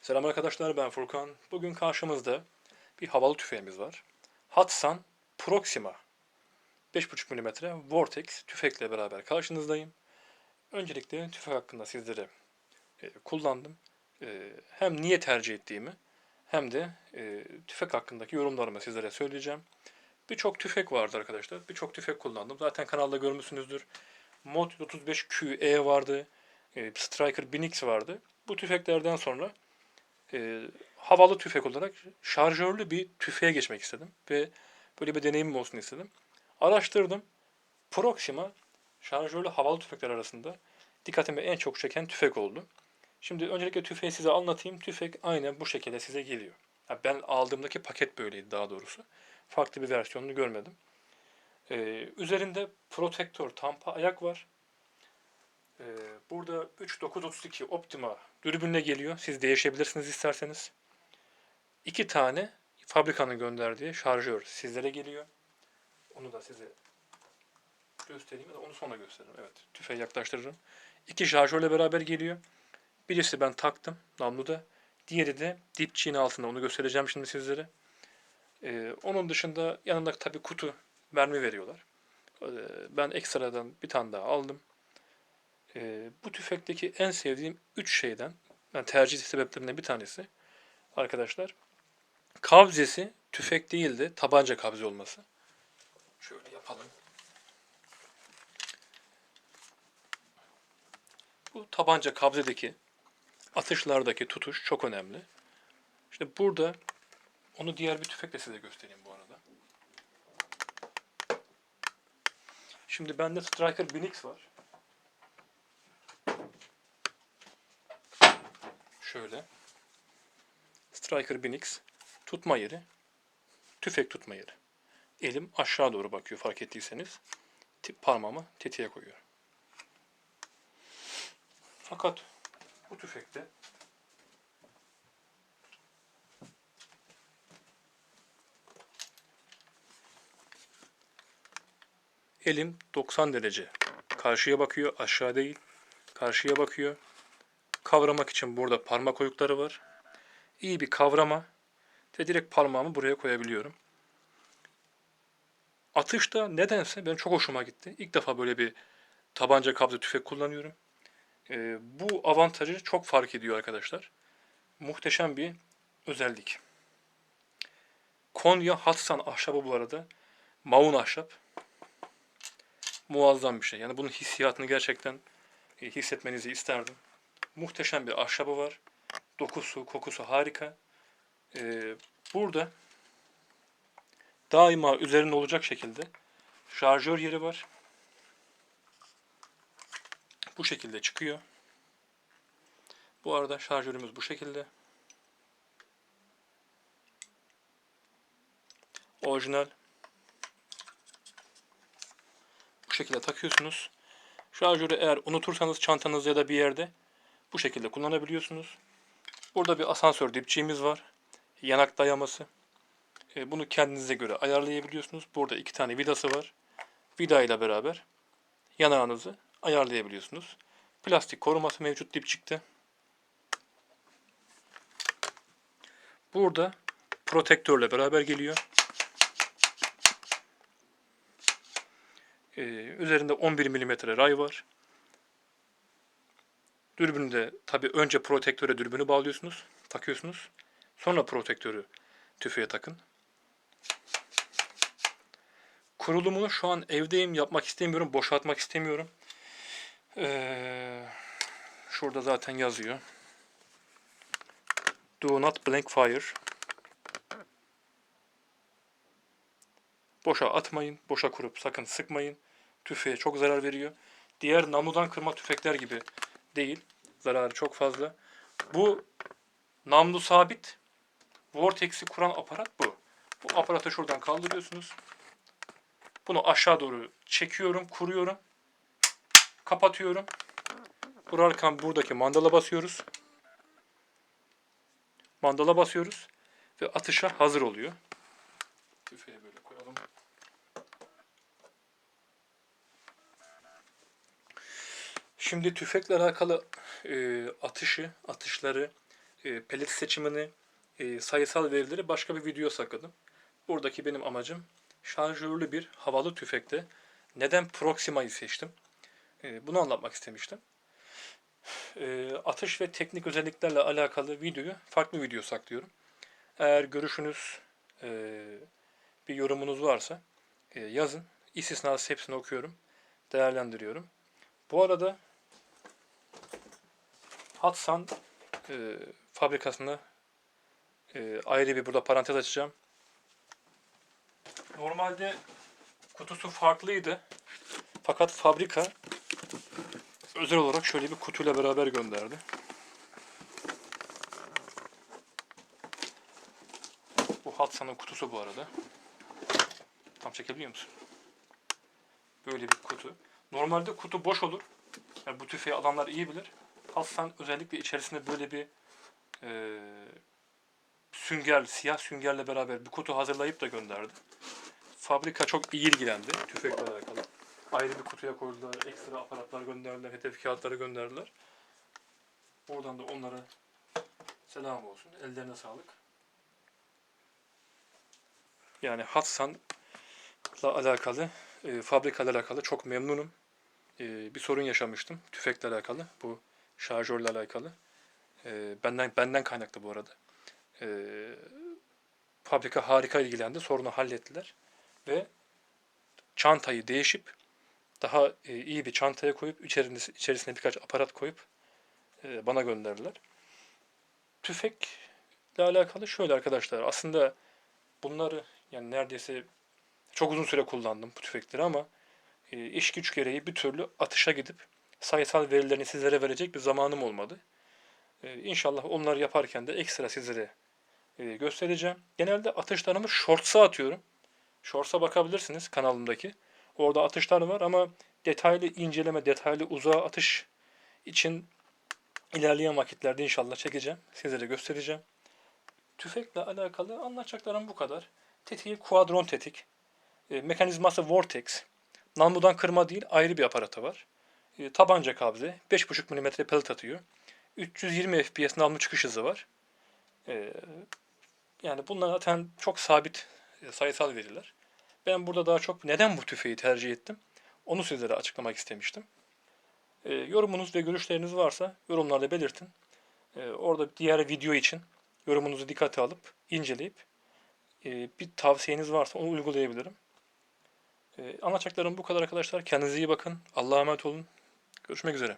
Selam arkadaşlar ben Furkan. Bugün karşımızda bir havalı tüfeğimiz var. Hatsan Proxima 5.5 mm Vortex tüfekle beraber karşınızdayım. Öncelikle tüfek hakkında sizlere e, kullandım. E, hem niye tercih ettiğimi hem de e, tüfek hakkındaki yorumlarımı sizlere söyleyeceğim. Birçok tüfek vardı arkadaşlar. Birçok tüfek kullandım. Zaten kanalda görmüşsünüzdür. Mod 35QE vardı. E, Striker 1000X vardı. Bu tüfeklerden sonra e, havalı tüfek olarak şarjörlü bir tüfeğe geçmek istedim ve böyle bir deneyimim olsun istedim. Araştırdım. Proxima şarjörlü havalı tüfekler arasında dikkatimi en çok çeken tüfek oldu. Şimdi öncelikle tüfeği size anlatayım. Tüfek aynen bu şekilde size geliyor. Ha, ben aldığımdaki paket böyleydi daha doğrusu. Farklı bir versiyonunu görmedim. Ee, üzerinde protektör tampa ayak var. Ee, burada 3932 Optima dürbünle geliyor. Siz değişebilirsiniz isterseniz. İki tane fabrikanın gönderdiği şarjör sizlere geliyor. Onu da size göstereyim onu sonra gösteririm. Evet, tüfeği yaklaştırırım. İki şarjörle beraber geliyor. Birisi ben taktım namluda. Diğeri de dipçiğin altında. Onu göstereceğim şimdi sizlere. Ee, onun dışında yanında tabii kutu mermi veriyorlar. Ee, ben ekstradan bir tane daha aldım. Ee, bu tüfekteki en sevdiğim üç şeyden, yani tercih sebeplerinden bir tanesi arkadaşlar, kabzesi tüfek değil de tabanca kabze olması. Şöyle yapalım. Bu tabanca kabzedeki atışlardaki tutuş çok önemli. İşte burada onu diğer bir tüfekle size göstereyim bu arada. Şimdi bende Striker 1000X var. Şöyle. Striker 1000X tutma yeri, tüfek tutma yeri. Elim aşağı doğru bakıyor fark ettiyseniz. Parmağımı tetiğe koyuyorum. Fakat bu tüfekte elim 90 derece karşıya bakıyor, aşağı değil. Karşıya bakıyor. Kavramak için burada parmak oyukları var. İyi bir kavrama ve direkt parmağımı buraya koyabiliyorum. Atışta nedense benim çok hoşuma gitti. İlk defa böyle bir tabanca kabze tüfek kullanıyorum. Ee, bu avantajı çok fark ediyor arkadaşlar. Muhteşem bir özellik. Konya Hatsan ahşabı bu arada. Maun ahşap. Muazzam bir şey. Yani bunun hissiyatını gerçekten e, hissetmenizi isterdim. Muhteşem bir ahşabı var. Dokusu, kokusu harika. Ee, burada daima üzerinde olacak şekilde şarjör yeri var. Bu şekilde çıkıyor. Bu arada şarjörümüz bu şekilde. Orijinal. Bu şekilde takıyorsunuz. Şarjörü eğer unutursanız çantanızda ya da bir yerde bu şekilde kullanabiliyorsunuz. Burada bir asansör dipçiğimiz var. Yanak dayaması. E, bunu kendinize göre ayarlayabiliyorsunuz. Burada iki tane vidası var. Vida ile beraber yanağınızı ayarlayabiliyorsunuz. Plastik koruması mevcut dipçikte. Burada protektörle beraber geliyor. Ee, üzerinde 11 mm ray var. Dürbünü de tabi önce protektöre dürbünü bağlıyorsunuz, takıyorsunuz. Sonra protektörü tüfeğe takın. Kurulumunu şu an evdeyim, yapmak istemiyorum, boşaltmak istemiyorum. Ee, şurada zaten yazıyor. Do not blank fire. Boşa atmayın, boşa kurup sakın sıkmayın. Tüfeğe çok zarar veriyor. Diğer namludan kırma tüfekler gibi değil. Zararı çok fazla. Bu namlu sabit. Vortex'i kuran aparat bu. Bu aparatı şuradan kaldırıyorsunuz. Bunu aşağı doğru çekiyorum, kuruyorum. Kapatıyorum. Kurarken buradaki mandala basıyoruz. Mandala basıyoruz ve atışa hazır oluyor. Tüfeği böyle Şimdi tüfekle alakalı e, atışı, atışları e, pelet seçimini, e, sayısal verileri başka bir video sakladım. Buradaki benim amacım şarjörlü bir havalı tüfekte neden Proxima'yı seçtim? E, bunu anlatmak istemiştim. E, atış ve teknik özelliklerle alakalı videoyu farklı video saklıyorum. Eğer görüşünüz, e, bir yorumunuz varsa e, yazın. İstisnasız hepsini okuyorum, değerlendiriyorum. Bu arada Hatsan e, fabrikasına e, ayrı bir burada parantez açacağım. Normalde kutusu farklıydı. Fakat fabrika özel olarak şöyle bir kutuyla beraber gönderdi. Bu Hatsa'nın kutusu bu arada. Tam çekebiliyor musun? Böyle bir kutu. Normalde kutu boş olur. Yani bu tüfeği adamlar iyi bilir. Hatsan özellikle içerisinde böyle bir e, sünger, siyah süngerle beraber bir kutu hazırlayıp da gönderdi. Fabrika çok iyi ilgilendi tüfekle alakalı. Ayrı bir kutuya koydular, ekstra aparatlar gönderdiler, hedef kağıtları gönderdiler. Oradan da onlara selam olsun, ellerine sağlık. Yani Hatsan'la alakalı, e, fabrikayla alakalı çok memnunum. E, bir sorun yaşamıştım tüfekle alakalı, bu şarjörle alakalı. E, benden benden kaynaklı bu arada. E, fabrika harika ilgilendi, sorunu hallettiler ve çantayı değişip daha e, iyi bir çantaya koyup içerisine, içerisine birkaç aparat koyup e, bana gönderdiler. Tüfekle alakalı şöyle arkadaşlar aslında bunları yani neredeyse çok uzun süre kullandım bu tüfekleri ama e, iş güç gereği bir türlü atışa gidip sayısal verilerini sizlere verecek bir zamanım olmadı. E, inşallah onları yaparken de ekstra sizlere e, göstereceğim. Genelde atışlarımı shorts'a atıyorum. Shorts'a bakabilirsiniz kanalımdaki. Orada atışlar var ama detaylı inceleme, detaylı uzağa atış için ilerleyen vakitlerde inşallah çekeceğim. Sizlere göstereceğim. Tüfekle alakalı anlatacaklarım bu kadar. Tetiği kuadron tetik. E, mekanizması Vortex. Namludan kırma değil ayrı bir aparatı var. E, tabanca kabze. 5.5 mm pelet atıyor. 320 FPS namlu çıkış hızı var. E, yani bunlar zaten çok sabit e, sayısal veriler. Ben burada daha çok neden bu tüfeği tercih ettim onu sizlere açıklamak istemiştim. E, yorumunuz ve görüşleriniz varsa yorumlarda belirtin. E, orada diğer video için yorumunuzu dikkate alıp inceleyip bir tavsiyeniz varsa onu uygulayabilirim. E, anlatacaklarım bu kadar arkadaşlar. Kendinize iyi bakın. Allah'a emanet olun. Görüşmek üzere.